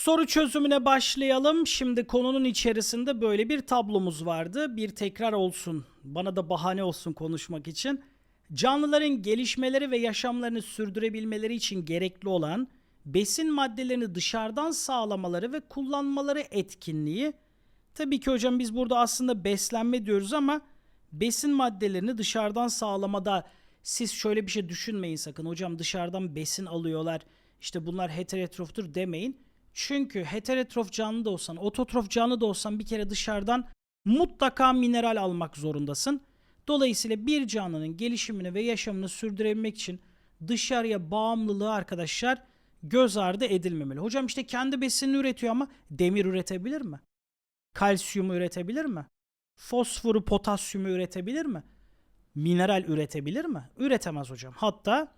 Soru çözümüne başlayalım. Şimdi konunun içerisinde böyle bir tablomuz vardı. Bir tekrar olsun. Bana da bahane olsun konuşmak için. Canlıların gelişmeleri ve yaşamlarını sürdürebilmeleri için gerekli olan besin maddelerini dışarıdan sağlamaları ve kullanmaları etkinliği. Tabii ki hocam biz burada aslında beslenme diyoruz ama besin maddelerini dışarıdan sağlamada siz şöyle bir şey düşünmeyin sakın. Hocam dışarıdan besin alıyorlar. İşte bunlar heterotroftur demeyin. Çünkü heterotrof canlı da olsan, ototrof canlı da olsan bir kere dışarıdan mutlaka mineral almak zorundasın. Dolayısıyla bir canlının gelişimini ve yaşamını sürdürebilmek için dışarıya bağımlılığı arkadaşlar göz ardı edilmemeli. Hocam işte kendi besinini üretiyor ama demir üretebilir mi? Kalsiyumu üretebilir mi? Fosforu, potasyumu üretebilir mi? Mineral üretebilir mi? Üretemez hocam. Hatta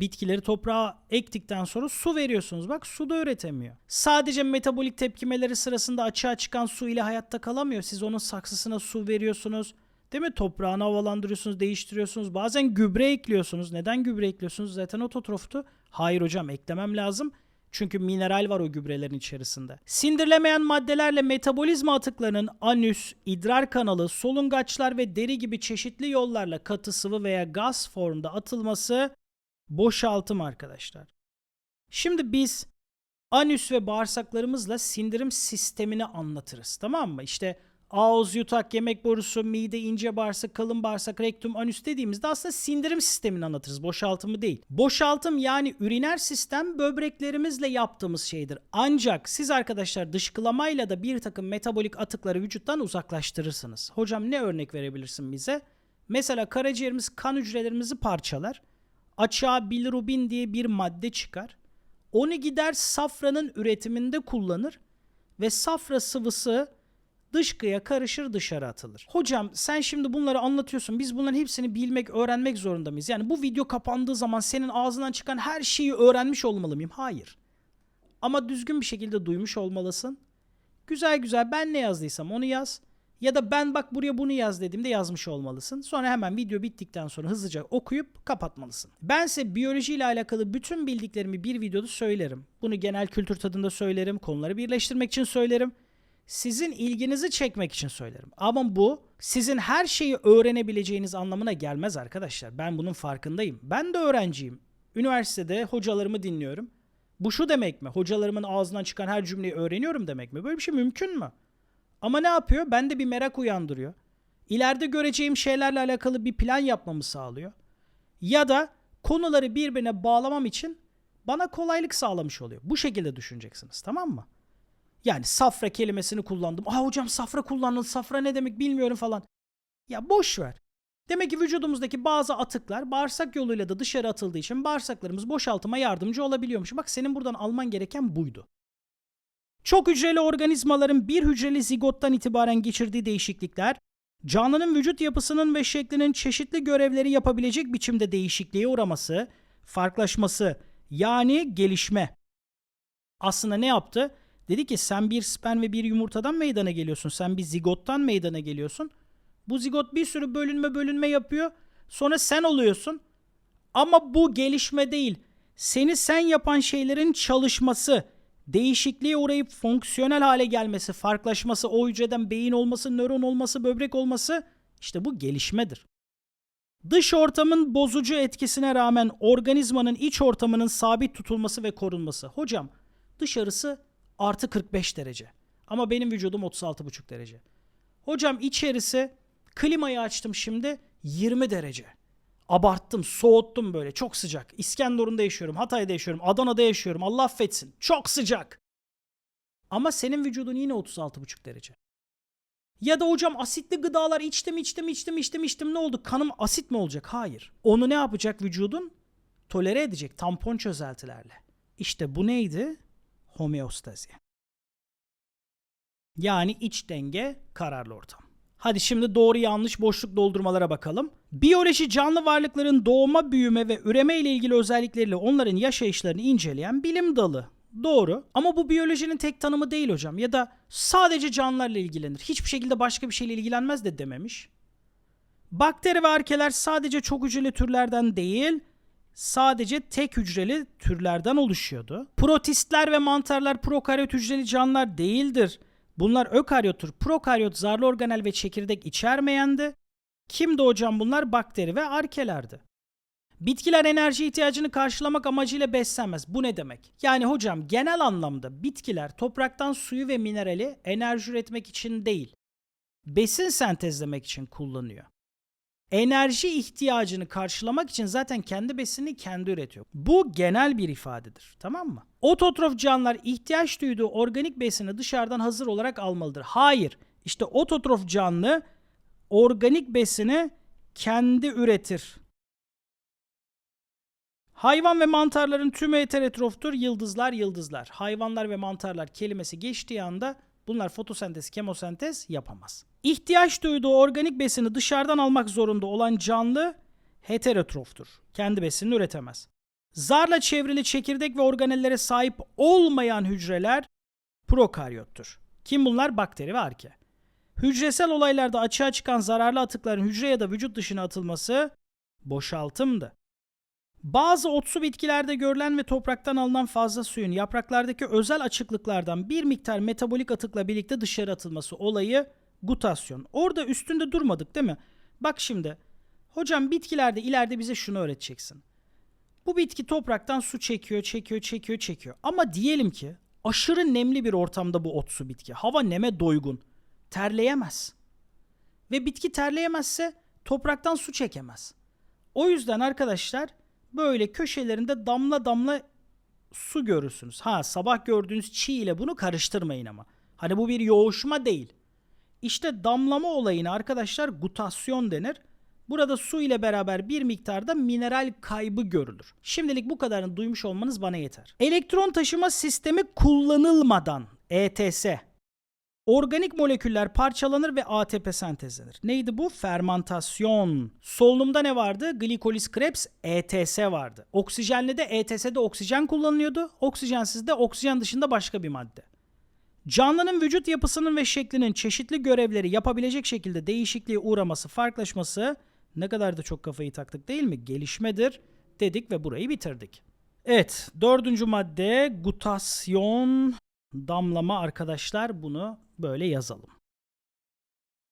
bitkileri toprağa ektikten sonra su veriyorsunuz. Bak su da üretemiyor. Sadece metabolik tepkimeleri sırasında açığa çıkan su ile hayatta kalamıyor. Siz onun saksısına su veriyorsunuz. Değil mi? Toprağını havalandırıyorsunuz, değiştiriyorsunuz. Bazen gübre ekliyorsunuz. Neden gübre ekliyorsunuz? Zaten ototroftu. Hayır hocam eklemem lazım. Çünkü mineral var o gübrelerin içerisinde. Sindirilemeyen maddelerle metabolizma atıklarının anüs, idrar kanalı, solungaçlar ve deri gibi çeşitli yollarla katı sıvı veya gaz formda atılması boşaltım arkadaşlar. Şimdi biz anüs ve bağırsaklarımızla sindirim sistemini anlatırız. Tamam mı? İşte ağız, yutak, yemek borusu, mide, ince bağırsak, kalın bağırsak, rektum, anüs dediğimizde aslında sindirim sistemini anlatırız. Boşaltımı değil. Boşaltım yani üriner sistem böbreklerimizle yaptığımız şeydir. Ancak siz arkadaşlar dışkılamayla da bir takım metabolik atıkları vücuttan uzaklaştırırsınız. Hocam ne örnek verebilirsin bize? Mesela karaciğerimiz kan hücrelerimizi parçalar. Açığa bilirubin diye bir madde çıkar. Onu gider safranın üretiminde kullanır ve safra sıvısı dışkıya karışır dışarı atılır. Hocam sen şimdi bunları anlatıyorsun. Biz bunların hepsini bilmek, öğrenmek zorunda mıyız? Yani bu video kapandığı zaman senin ağzından çıkan her şeyi öğrenmiş olmalı mıyım? Hayır. Ama düzgün bir şekilde duymuş olmalısın. Güzel güzel ben ne yazdıysam onu yaz. Ya da ben bak buraya bunu yaz dediğimde yazmış olmalısın. Sonra hemen video bittikten sonra hızlıca okuyup kapatmalısın. Bense biyoloji ile alakalı bütün bildiklerimi bir videoda söylerim. Bunu genel kültür tadında söylerim. Konuları birleştirmek için söylerim sizin ilginizi çekmek için söylerim. Ama bu sizin her şeyi öğrenebileceğiniz anlamına gelmez arkadaşlar. Ben bunun farkındayım. Ben de öğrenciyim. Üniversitede hocalarımı dinliyorum. Bu şu demek mi? Hocalarımın ağzından çıkan her cümleyi öğreniyorum demek mi? Böyle bir şey mümkün mü? Ama ne yapıyor? Bende bir merak uyandırıyor. İleride göreceğim şeylerle alakalı bir plan yapmamı sağlıyor. Ya da konuları birbirine bağlamam için bana kolaylık sağlamış oluyor. Bu şekilde düşüneceksiniz tamam mı? Yani safra kelimesini kullandım. Aa hocam safra kullandın. Safra ne demek bilmiyorum falan. Ya boş ver. Demek ki vücudumuzdaki bazı atıklar bağırsak yoluyla da dışarı atıldığı için bağırsaklarımız boşaltıma yardımcı olabiliyormuş. Bak senin buradan alman gereken buydu. Çok hücreli organizmaların bir hücreli zigottan itibaren geçirdiği değişiklikler, canlının vücut yapısının ve şeklinin çeşitli görevleri yapabilecek biçimde değişikliğe uğraması, farklılaşması yani gelişme. Aslında ne yaptı? Dedi ki sen bir sperm ve bir yumurtadan meydana geliyorsun. Sen bir zigottan meydana geliyorsun. Bu zigot bir sürü bölünme bölünme yapıyor. Sonra sen oluyorsun. Ama bu gelişme değil. Seni sen yapan şeylerin çalışması, değişikliğe uğrayıp fonksiyonel hale gelmesi, farklılaşması, o hücreden beyin olması, nöron olması, böbrek olması işte bu gelişmedir. Dış ortamın bozucu etkisine rağmen organizmanın iç ortamının sabit tutulması ve korunması. Hocam dışarısı artı 45 derece. Ama benim vücudum 36,5 derece. Hocam içerisi klimayı açtım şimdi 20 derece. Abarttım, soğuttum böyle. Çok sıcak. İskenderun'da yaşıyorum, Hatay'da yaşıyorum, Adana'da yaşıyorum. Allah affetsin. Çok sıcak. Ama senin vücudun yine 36,5 derece. Ya da hocam asitli gıdalar içtim, içtim, içtim, içtim, içtim ne oldu? Kanım asit mi olacak? Hayır. Onu ne yapacak vücudun? Tolere edecek tampon çözeltilerle. İşte bu neydi? homeostazi. Yani iç denge, kararlı ortam. Hadi şimdi doğru yanlış boşluk doldurmalara bakalım. Biyoloji canlı varlıkların doğma, büyüme ve üreme ile ilgili özellikleriyle onların yaşayışlarını inceleyen bilim dalı. Doğru ama bu biyolojinin tek tanımı değil hocam ya da sadece canlılarla ilgilenir. Hiçbir şekilde başka bir şeyle ilgilenmez de dememiş. Bakteri ve arkeler sadece çok hücreli türlerden değil, sadece tek hücreli türlerden oluşuyordu. Protistler ve mantarlar prokaryot hücreli canlılar değildir. Bunlar ökaryottur. Prokaryot zarlı organel ve çekirdek içermeyendi. Kimdi hocam bunlar? Bakteri ve arkelerdi. Bitkiler enerji ihtiyacını karşılamak amacıyla beslenmez. Bu ne demek? Yani hocam genel anlamda bitkiler topraktan suyu ve minerali enerji üretmek için değil, besin sentezlemek için kullanıyor. Enerji ihtiyacını karşılamak için zaten kendi besinini kendi üretiyor. Bu genel bir ifadedir. Tamam mı? Ototrof canlılar ihtiyaç duyduğu organik besini dışarıdan hazır olarak almalıdır. Hayır. İşte ototrof canlı organik besini kendi üretir. Hayvan ve mantarların tümü heterotroftur. Yıldızlar yıldızlar. Hayvanlar ve mantarlar kelimesi geçtiği anda bunlar fotosentez, kemosentez yapamaz. İhtiyaç duyduğu organik besini dışarıdan almak zorunda olan canlı heterotroftur. Kendi besinini üretemez. Zarla çevrili çekirdek ve organellere sahip olmayan hücreler prokaryottur. Kim bunlar? Bakteri ve arke. Hücresel olaylarda açığa çıkan zararlı atıkların hücre ya da vücut dışına atılması boşaltımdı. Bazı otsu bitkilerde görülen ve topraktan alınan fazla suyun yapraklardaki özel açıklıklardan bir miktar metabolik atıkla birlikte dışarı atılması olayı gutasyon. Orada üstünde durmadık değil mi? Bak şimdi. Hocam bitkilerde ileride bize şunu öğreteceksin. Bu bitki topraktan su çekiyor, çekiyor, çekiyor, çekiyor. Ama diyelim ki aşırı nemli bir ortamda bu otsu bitki. Hava neme doygun. Terleyemez. Ve bitki terleyemezse topraktan su çekemez. O yüzden arkadaşlar böyle köşelerinde damla damla su görürsünüz. Ha sabah gördüğünüz çiğ ile bunu karıştırmayın ama. Hani bu bir yoğuşma değil. İşte damlama olayına arkadaşlar gutasyon denir. Burada su ile beraber bir miktarda mineral kaybı görülür. Şimdilik bu kadarını duymuş olmanız bana yeter. Elektron taşıma sistemi kullanılmadan ETS Organik moleküller parçalanır ve ATP sentezlenir. Neydi bu? Fermantasyon. Solunumda ne vardı? Glikoliz Krebs ETS vardı. Oksijenli de ETS'de oksijen kullanılıyordu. Oksijensiz de oksijen dışında başka bir madde. Canlının vücut yapısının ve şeklinin çeşitli görevleri yapabilecek şekilde değişikliğe uğraması, farklılaşması ne kadar da çok kafayı taktık değil mi? Gelişmedir dedik ve burayı bitirdik. Evet, dördüncü madde gutasyon damlama arkadaşlar bunu böyle yazalım.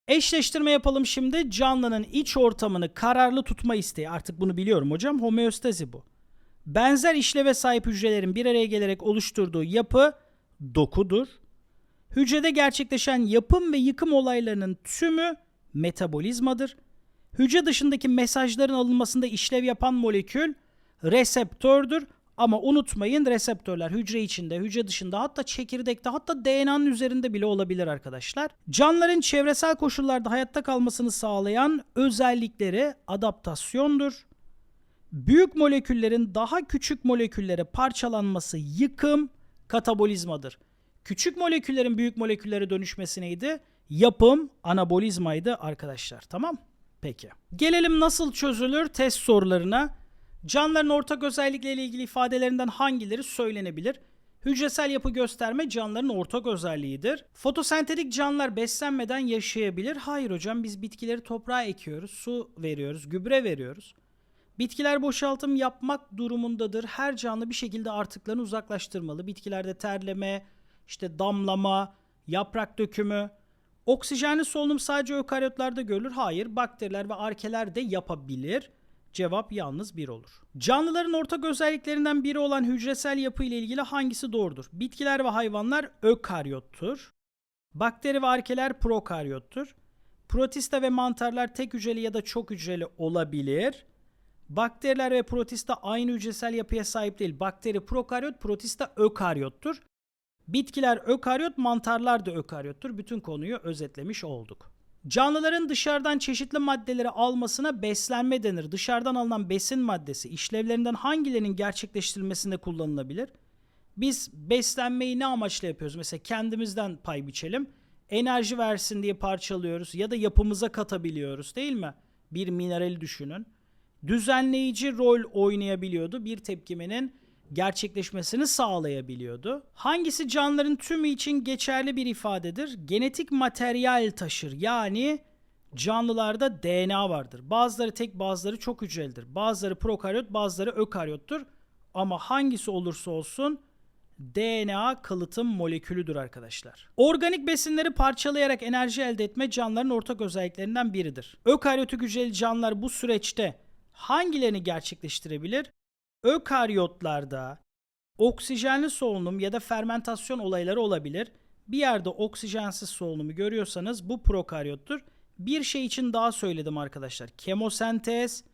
Eşleştirme yapalım şimdi. Canlının iç ortamını kararlı tutma isteği. Artık bunu biliyorum hocam. Homeostazi bu. Benzer işleve sahip hücrelerin bir araya gelerek oluşturduğu yapı dokudur. Hücrede gerçekleşen yapım ve yıkım olaylarının tümü metabolizmadır. Hücre dışındaki mesajların alınmasında işlev yapan molekül reseptördür. Ama unutmayın reseptörler hücre içinde, hücre dışında hatta çekirdekte hatta DNA'nın üzerinde bile olabilir arkadaşlar. Canlıların çevresel koşullarda hayatta kalmasını sağlayan özellikleri adaptasyondur. Büyük moleküllerin daha küçük moleküllere parçalanması yıkım, katabolizmadır. Küçük moleküllerin büyük moleküllere dönüşmesi neydi? Yapım, anabolizmaydı arkadaşlar. Tamam? Peki. Gelelim nasıl çözülür test sorularına. Canlıların ortak özellikleriyle ilgili ifadelerinden hangileri söylenebilir? Hücresel yapı gösterme canlıların ortak özelliğidir. Fotosentetik canlılar beslenmeden yaşayabilir. Hayır hocam biz bitkileri toprağa ekiyoruz, su veriyoruz, gübre veriyoruz. Bitkiler boşaltım yapmak durumundadır. Her canlı bir şekilde artıklarını uzaklaştırmalı. Bitkilerde terleme, işte damlama, yaprak dökümü. Oksijenli solunum sadece ökaryotlarda görülür. Hayır, bakteriler ve arkeler de yapabilir. Cevap yalnız bir olur. Canlıların ortak özelliklerinden biri olan hücresel yapı ile ilgili hangisi doğrudur? Bitkiler ve hayvanlar ökaryottur. Bakteri ve arkeler prokaryottur. Protista ve mantarlar tek hücreli ya da çok hücreli olabilir. Bakteriler ve protista aynı hücresel yapıya sahip değil. Bakteri prokaryot, protista ökaryottur. Bitkiler ökaryot, mantarlar da ökaryottur. Bütün konuyu özetlemiş olduk. Canlıların dışarıdan çeşitli maddeleri almasına beslenme denir. Dışarıdan alınan besin maddesi işlevlerinden hangilerinin gerçekleştirilmesinde kullanılabilir? Biz beslenmeyi ne amaçla yapıyoruz? Mesela kendimizden pay biçelim. Enerji versin diye parçalıyoruz ya da yapımıza katabiliyoruz değil mi? Bir minerali düşünün. Düzenleyici rol oynayabiliyordu. Bir tepkimenin gerçekleşmesini sağlayabiliyordu. Hangisi canlıların tümü için geçerli bir ifadedir? Genetik materyal taşır. Yani canlılarda DNA vardır. Bazıları tek bazıları çok hücrelidir. Bazıları prokaryot bazıları ökaryottur. Ama hangisi olursa olsun DNA kalıtım molekülüdür arkadaşlar. Organik besinleri parçalayarak enerji elde etme canlıların ortak özelliklerinden biridir. Ökaryotik hücreli canlılar bu süreçte hangilerini gerçekleştirebilir? Ökaryotlarda oksijenli solunum ya da fermentasyon olayları olabilir. Bir yerde oksijensiz solunumu görüyorsanız bu prokaryottur. Bir şey için daha söyledim arkadaşlar. Kemosentez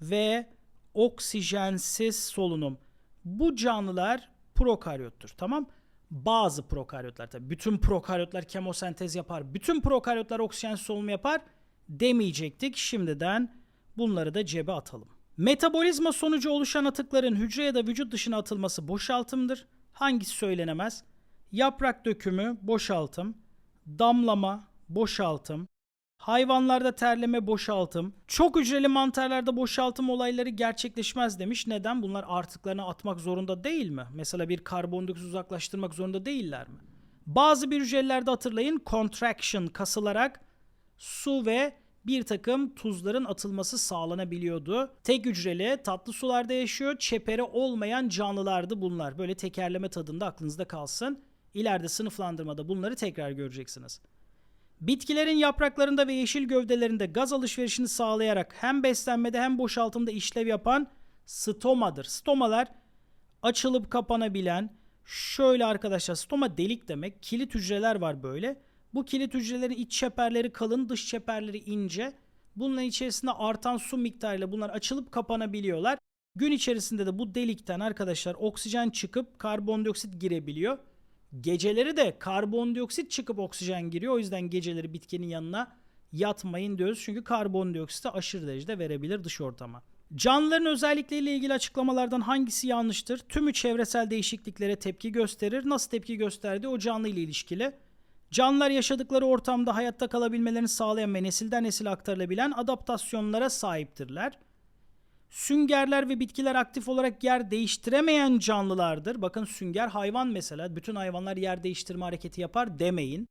ve oksijensiz solunum. Bu canlılar prokaryottur. Tamam? Bazı prokaryotlar tabii. Bütün prokaryotlar kemosentez yapar. Bütün prokaryotlar oksijen solunum yapar demeyecektik. Şimdiden bunları da cebe atalım. Metabolizma sonucu oluşan atıkların hücre ya da vücut dışına atılması boşaltımdır. Hangisi söylenemez? Yaprak dökümü boşaltım, damlama boşaltım, hayvanlarda terleme boşaltım, çok hücreli mantarlarda boşaltım olayları gerçekleşmez demiş. Neden? Bunlar artıklarını atmak zorunda değil mi? Mesela bir karbondioksit uzaklaştırmak zorunda değiller mi? Bazı bir hücrelerde hatırlayın contraction kasılarak su ve bir takım tuzların atılması sağlanabiliyordu. Tek hücreli tatlı sularda yaşıyor. Çeperi olmayan canlılardı bunlar. Böyle tekerleme tadında aklınızda kalsın. İleride sınıflandırmada bunları tekrar göreceksiniz. Bitkilerin yapraklarında ve yeşil gövdelerinde gaz alışverişini sağlayarak hem beslenmede hem boşaltımda işlev yapan stomadır. Stomalar açılıp kapanabilen şöyle arkadaşlar stoma delik demek. Kilit hücreler var böyle. Bu kilit hücrelerin iç çeperleri kalın, dış çeperleri ince. Bunların içerisinde artan su miktarıyla bunlar açılıp kapanabiliyorlar. Gün içerisinde de bu delikten arkadaşlar oksijen çıkıp karbondioksit girebiliyor. Geceleri de karbondioksit çıkıp oksijen giriyor. O yüzden geceleri bitkinin yanına yatmayın diyoruz. Çünkü karbondioksiti aşırı derecede verebilir dış ortama. Canlıların özellikleriyle ilgili açıklamalardan hangisi yanlıştır? Tümü çevresel değişikliklere tepki gösterir. Nasıl tepki gösterdi? O canlı ile ilişkili. Canlılar yaşadıkları ortamda hayatta kalabilmelerini sağlayan ve nesilden nesile aktarılabilen adaptasyonlara sahiptirler. Süngerler ve bitkiler aktif olarak yer değiştiremeyen canlılardır. Bakın sünger hayvan mesela. Bütün hayvanlar yer değiştirme hareketi yapar demeyin.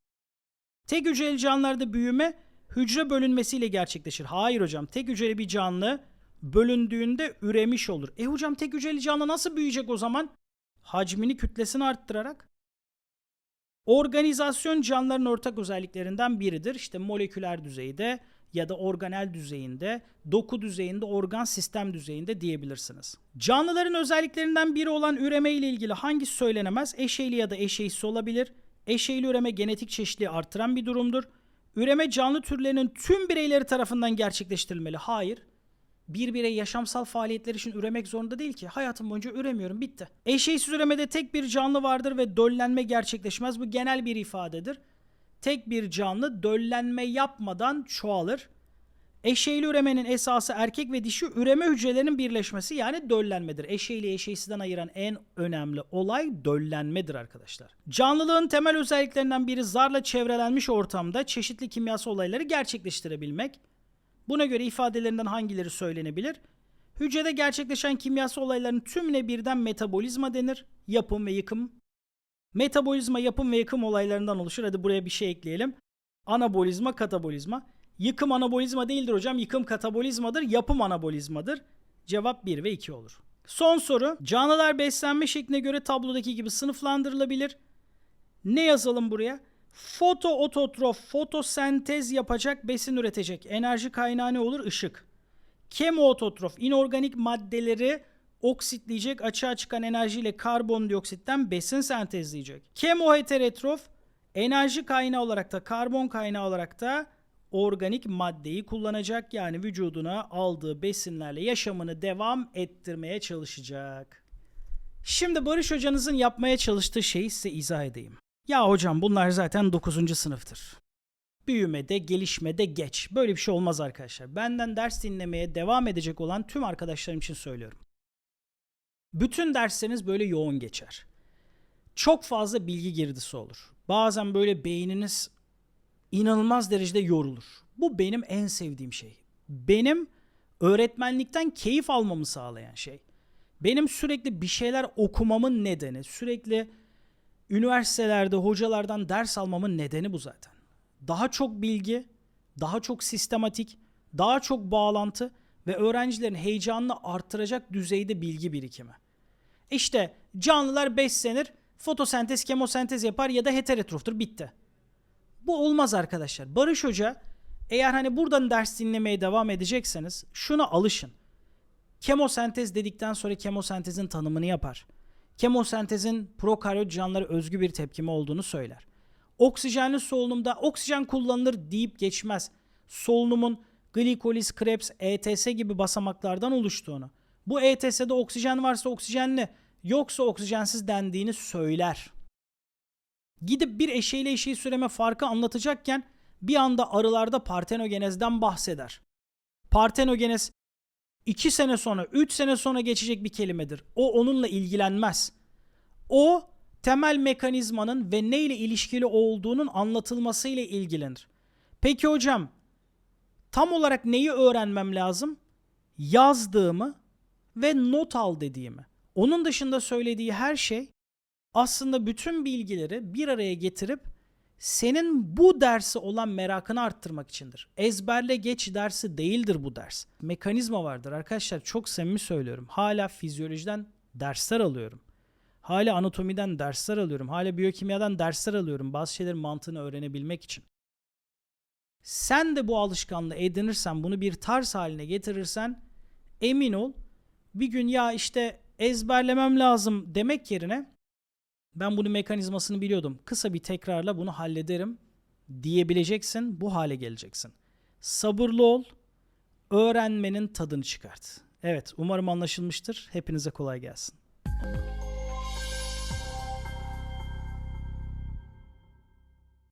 Tek hücreli canlılarda büyüme hücre bölünmesiyle gerçekleşir. Hayır hocam tek hücreli bir canlı bölündüğünde üremiş olur. E hocam tek hücreli canlı nasıl büyüyecek o zaman? Hacmini kütlesini arttırarak. Organizasyon canlıların ortak özelliklerinden biridir. İşte moleküler düzeyde ya da organel düzeyinde, doku düzeyinde, organ sistem düzeyinde diyebilirsiniz. Canlıların özelliklerinden biri olan üreme ile ilgili hangisi söylenemez? Eşeyli ya da eşeğsiz olabilir. Eşeyli üreme genetik çeşitliliği artıran bir durumdur. Üreme canlı türlerinin tüm bireyleri tarafından gerçekleştirilmeli. Hayır. Bir birey yaşamsal faaliyetler için üremek zorunda değil ki. Hayatım boyunca üremiyorum bitti. Eşeğsiz üremede tek bir canlı vardır ve döllenme gerçekleşmez. Bu genel bir ifadedir. Tek bir canlı döllenme yapmadan çoğalır. Eşeyli üremenin esası erkek ve dişi üreme hücrelerinin birleşmesi yani döllenmedir. Eşeyli eşeğsizden ayıran en önemli olay döllenmedir arkadaşlar. Canlılığın temel özelliklerinden biri zarla çevrelenmiş ortamda çeşitli kimyasal olayları gerçekleştirebilmek. Buna göre ifadelerinden hangileri söylenebilir? Hücrede gerçekleşen kimyasal olayların tümüne birden metabolizma denir. Yapım ve yıkım. Metabolizma yapım ve yıkım olaylarından oluşur. Hadi buraya bir şey ekleyelim. Anabolizma, katabolizma. Yıkım anabolizma değildir hocam. Yıkım katabolizmadır. Yapım anabolizmadır. Cevap 1 ve 2 olur. Son soru. Canlılar beslenme şekline göre tablodaki gibi sınıflandırılabilir. Ne yazalım buraya? Fotoototrof, fotosentez yapacak, besin üretecek. Enerji kaynağı ne olur? Işık. Kemoototrof, inorganik maddeleri oksitleyecek, açığa çıkan enerjiyle karbondioksitten besin sentezleyecek. Kemoheterotrof, enerji kaynağı olarak da karbon kaynağı olarak da organik maddeyi kullanacak. Yani vücuduna aldığı besinlerle yaşamını devam ettirmeye çalışacak. Şimdi Barış hocanızın yapmaya çalıştığı şeyi size izah edeyim. Ya hocam bunlar zaten 9. sınıftır. Büyümede, gelişmede geç. Böyle bir şey olmaz arkadaşlar. Benden ders dinlemeye devam edecek olan tüm arkadaşlarım için söylüyorum. Bütün dersleriniz böyle yoğun geçer. Çok fazla bilgi girdisi olur. Bazen böyle beyniniz inanılmaz derecede yorulur. Bu benim en sevdiğim şey. Benim öğretmenlikten keyif almamı sağlayan şey. Benim sürekli bir şeyler okumamın nedeni, sürekli üniversitelerde hocalardan ders almamın nedeni bu zaten. Daha çok bilgi, daha çok sistematik, daha çok bağlantı ve öğrencilerin heyecanını artıracak düzeyde bilgi birikimi. İşte canlılar beslenir, fotosentez, kemosentez yapar ya da heterotroftur bitti. Bu olmaz arkadaşlar. Barış Hoca eğer hani buradan ders dinlemeye devam edecekseniz şuna alışın. Kemosentez dedikten sonra kemosentezin tanımını yapar. Kemosentezin prokaryot canlılara özgü bir tepkimi olduğunu söyler. Oksijenli solunumda oksijen kullanılır deyip geçmez. Solunumun glikoliz, Krebs, ETS gibi basamaklardan oluştuğunu. Bu ETS'de oksijen varsa oksijenli, yoksa oksijensiz dendiğini söyler. Gidip bir eşeğiyle eşeği süreme farkı anlatacakken bir anda arılarda partenogenezden bahseder. Partenogenez 2 sene sonra, 3 sene sonra geçecek bir kelimedir. O onunla ilgilenmez. O temel mekanizmanın ve neyle ilişkili olduğunun anlatılmasıyla ilgilenir. Peki hocam, tam olarak neyi öğrenmem lazım? Yazdığımı ve not al dediğimi. Onun dışında söylediği her şey aslında bütün bilgileri bir araya getirip senin bu dersi olan merakını arttırmak içindir. Ezberle geç dersi değildir bu ders. Mekanizma vardır arkadaşlar çok samimi söylüyorum. Hala fizyolojiden dersler alıyorum. Hala anatomiden dersler alıyorum. Hala biyokimyadan dersler alıyorum. Bazı şeylerin mantığını öğrenebilmek için. Sen de bu alışkanlığı edinirsen, bunu bir tarz haline getirirsen emin ol bir gün ya işte ezberlemem lazım demek yerine ben bunun mekanizmasını biliyordum. Kısa bir tekrarla bunu hallederim diyebileceksin. Bu hale geleceksin. Sabırlı ol. Öğrenmenin tadını çıkart. Evet, umarım anlaşılmıştır. Hepinize kolay gelsin.